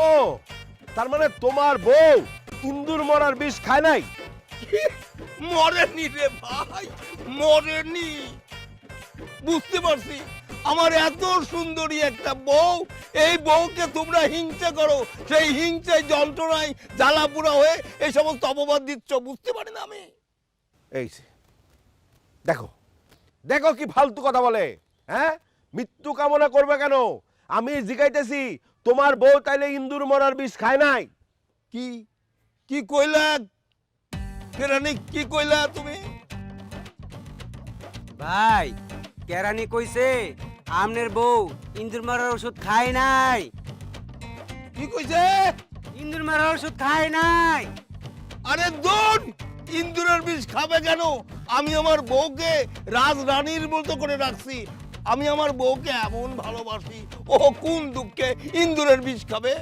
ও তার মানে তোমার বউ ইন্দুর মরার বিষ খায় নাই? মরেনি রে ভাই মরেনি। বুঝতে পারছি আমার এত সুন্দরী একটা বউ এই বউকে তোমরা হিংসা করো সেই হিংসায় যন্ত্রণায় জ্বালাপুরা হয়ে এই সমস্ত অপবাদ দিচ্ছ বুঝতে পারি না আমি। এই দেখো দেখো কি ফালতু কথা বলে হ্যাঁ? মৃত্যু কামনা করবে কেন? আমি জিগাইতেছি তোমার বউ তাইলে ইন্দুর মরার বিষ খায় নাই। কি? কি কইলা? কেরানি কি কইলা তুমি? ভাই কেরানি কইছে আমনের বউ ইন্দুর মারার ওষুধ খায় নাই। কি কইছে? ইন্দুর মারার ওষুধ খায় নাই। আরে দোন ইন্দুরের বিষ খাবে কেন? আমি আমার বউকে রাজরানীর মতো করে রাখছি। আমি আমার বউকে এমন ভালোবাসি ও কোন দুঃখে ইন্দুরের বিষ খাবে?